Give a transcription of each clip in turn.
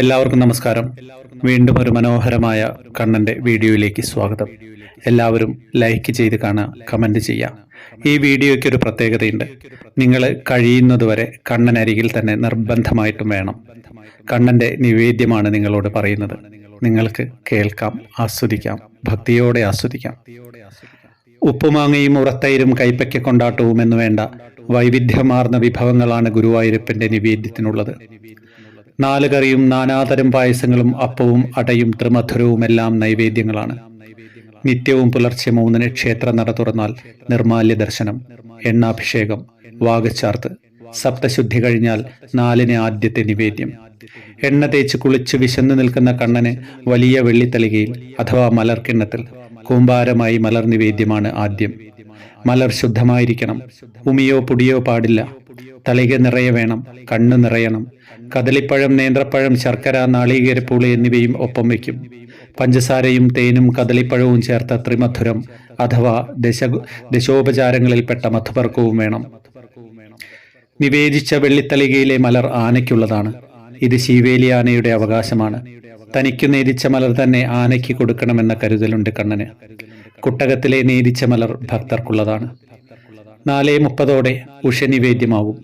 എല്ലാവർക്കും നമസ്കാരം. വീണ്ടും ഒരു മനോഹരമായ കണ്ണന്റെ വീഡിയോയിലേക്ക് സ്വാഗതം. എല്ലാവരും ലൈക്ക് ചെയ്ത് കാണുക കമന്റ് ചെയ്യാം ഈ വീഡിയോയ്ക്ക് ഒരു പ്രത്യേകതയുണ്ട്. നിങ്ങൾ കഴിയുന്നതുവരെ കണ്ണനരികിൽ തന്നെ നിർബന്ധമായിട്ടും വേണം. കണ്ണന്റെ നിവേദ്യമാണ് നിങ്ങളോട് പറയുന്നത്. നിങ്ങൾക്ക് കേൾക്കാം ആസ്വദിക്കാം ഭക്തിയോടെ ആസ്വദിക്കാം. ഉപ്പുമാങ്ങയും ഉറത്തൈരും കൈപ്പയ്ക്ക കൊണ്ടാട്ടവും എന്ന് വേണ്ട വൈവിധ്യമാർന്ന വിഭവങ്ങളാണ് ഗുരുവായൂരപ്പന്റെ നിവേദ്യത്തിനുള്ളത്. നാല് കറിയും നാനാതരം പായസങ്ങളും അപ്പവും അടയും ത്രിമധുരവുമെല്ലാം നൈവേദ്യങ്ങളാണ്. നിത്യവും പുലർച്ചെ മൂന്നിന് ക്ഷേത്ര നട തുറന്നാൽ നിർമാല്യ ദർശനം എണ്ണാഭിഷേകം വാഗച്ചാർത്ത് സപ്തശുദ്ധി കഴിഞ്ഞാൽ നാലിന് ആദ്യത്തെ നിവേദ്യം. എണ്ണ തേച്ച് കുളിച്ച് വിശന്ന് നിൽക്കുന്ന കണ്ണന് വലിയ വെള്ളിത്തളികയിൽ അഥവാ മലർക്കിണ്ണത്തിൽ കൂമ്പാരമായി മലർ നിവേദ്യമാണ് ആദ്യം. മലർ ശുദ്ധമായിരിക്കണം. ഉമിയോ പുടിയോ പാടില്ല. തളിക നിറയെ വേണം കണ്ണു നിറയണം. കദളിപ്പഴം നേന്ത്രപ്പഴം ശർക്കര നാളികേരപ്പൂളി എന്നിവയും ഒപ്പം വയ്ക്കും. പഞ്ചസാരയും തേനും കദളിപ്പഴവും ചേർത്ത ത്രിമധുരം അഥവാ ദശ ദശോപചാരങ്ങളിൽപ്പെട്ട മധുപർക്കവും വേണം. നിവേദിച്ച വെള്ളിത്തളികയിലെ മലർ ആനയ്ക്കുള്ളതാണ്. ഇത് ശീവേലി ആനയുടെ അവകാശമാണ്. തനിക്കു നേദിച്ച മലർ തന്നെ ആനയ്ക്ക് കൊടുക്കണമെന്ന കരുതലുണ്ട് കണ്ണന്. കുട്ടകത്തിലെ നേദിച്ച മലർ ഭക്തർക്കുള്ളതാണ്. നാലേ മുപ്പതോടെ ഉഷനിവേദ്യമാവും.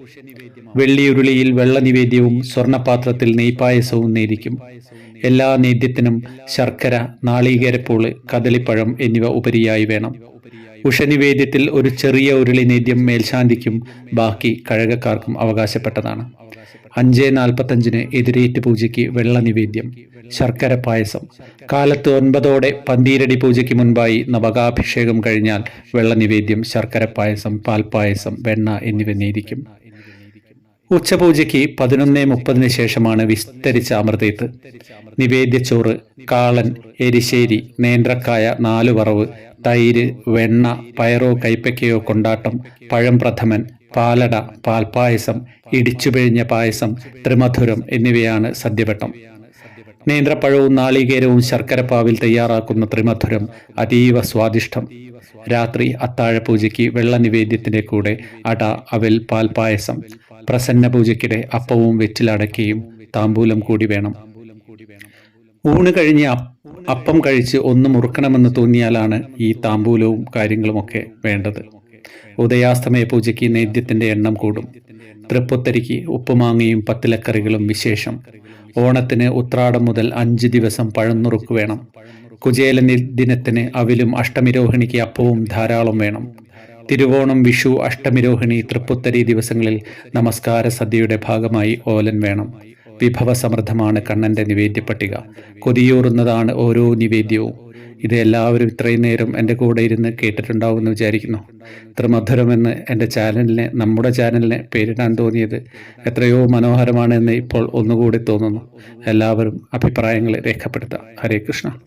വെള്ളിയുരുളിയിൽ വെള്ള നിവേദ്യവും സ്വർണപാത്രത്തിൽ നെയ്പായസവും നേരിക്കും. എല്ലാ നേദ്യത്തിനും ശർക്കര നാളികേരപ്പൂൾ കദളിപ്പഴം എന്നിവ ഉപരിയായി വേണം. ഉഷനിവേദ്യത്തിൽ ഒരു ചെറിയ ഉരുളി നേദ്യം മേൽശാന്തിക്കും ബാക്കി കഴകക്കാർക്കും അവകാശപ്പെട്ടതാണ്. അഞ്ച് നാൽപ്പത്തഞ്ചിന് എതിരേറ്റ് പൂജയ്ക്ക് വെള്ള നിവേദ്യം ശർക്കര പായസം. കാലത്ത് ഒൻപതോടെ പന്തീരടി പൂജയ്ക്ക് മുൻപായി നവകാഭിഷേകം കഴിഞ്ഞാൽ വെള്ളനിവേദ്യം ശർക്കര പായസം പാൽപ്പായസം വെണ്ണ എന്നിവ നേരിക്കും. ഉച്ചപൂജയ്ക്ക് പതിനൊന്ന് മുപ്പതിന് ശേഷമാണ് വിസ്തരിച്ച അമൃതേത്ത്. നിവേദ്യച്ചോറ് കാളൻ എരിശ്ശേരി നേന്ത്രക്കായ നാലു വറവ് തൈര് വെണ്ണ പയറോ കൈപ്പയ്ക്കയോ കൊണ്ടാട്ടം പഴം പ്രഥമൻ പാലട പാൽപ്പായസം ഇടിച്ചുപിഴിഞ്ഞ പായസം ത്രിമധുരം എന്നിവയാണ് സദ്യവട്ടം. നേന്ത്രപ്പഴവും നാളികേരവും ശർക്കരപ്പാവിൽ തയ്യാറാക്കുന്ന ത്രിമധുരം അതീവ സ്വാദിഷ്ടം. രാത്രി അത്താഴപൂജയ്ക്ക് വെള്ള നിവേദ്യത്തിന്റെ കൂടെ അട അവൽ പാൽപായസം പ്രസന്ന പൂജയ്ക്കിടെ അപ്പവും വെറ്റിലടക്കുകയും താമ്പൂലം കൂടി വേണം. ഊണ് കഴിഞ്ഞ് അപ്പം കഴിച്ച് ഒന്ന് മുറുക്കണമെന്ന് തോന്നിയാലാണ് ഈ താമ്പൂലവും കാര്യങ്ങളുമൊക്കെ വേണ്ടത്. ഉദയാസ്തമയ പൂജയ്ക്ക് നേദ്യത്തിന്റെ എണ്ണം കൂടും. തൃപ്പുത്തരിക്ക് ഉപ്പുമാങ്ങയും പത്തിലക്കറികളും വിശേഷം. ഓണത്തിന് ഉത്രാടം മുതൽ അഞ്ച് ദിവസം പഴന്നുറുക്ക് വേണം. കുചേല ദിനത്തിന് അവിലും അഷ്ടമിരോഹിണിക്ക് അപ്പവും ധാരാളം വേണം. തിരുവോണം വിഷു അഷ്ടമിരോഹിണി തൃപ്പുത്തരി ദിവസങ്ങളിൽ നമസ്കാര സദ്യയുടെ ഭാഗമായി ഓലൻ വേണം. വിഭവസമൃദ്ധമാണ് കണ്ണന്റെ നിവേദ്യ പട്ടിക. കൊതിയൂറുന്നതാണ് ഓരോ നിവേദ്യവും. ഇത് എല്ലാവരും ഇത്രയും നേരം എന്റെ കൂടെ ഇരുന്ന് കേട്ടിട്ടുണ്ടാവുമെന്ന് വിചാരിക്കുന്നു. ഇത്ര മധുരമെന്ന് എന്റെ ചാനലിനെ നമ്മുടെ ചാനലിനെ പേരിടാൻ തോന്നിയത് എത്രയോ മനോഹരമാണെന്ന് ഇപ്പോൾ ഒന്നുകൂടി തോന്നുന്നു. എല്ലാവരും അഭിപ്രായങ്ങൾ രേഖപ്പെടുത്താം ഹരേ കൃഷ്ണ.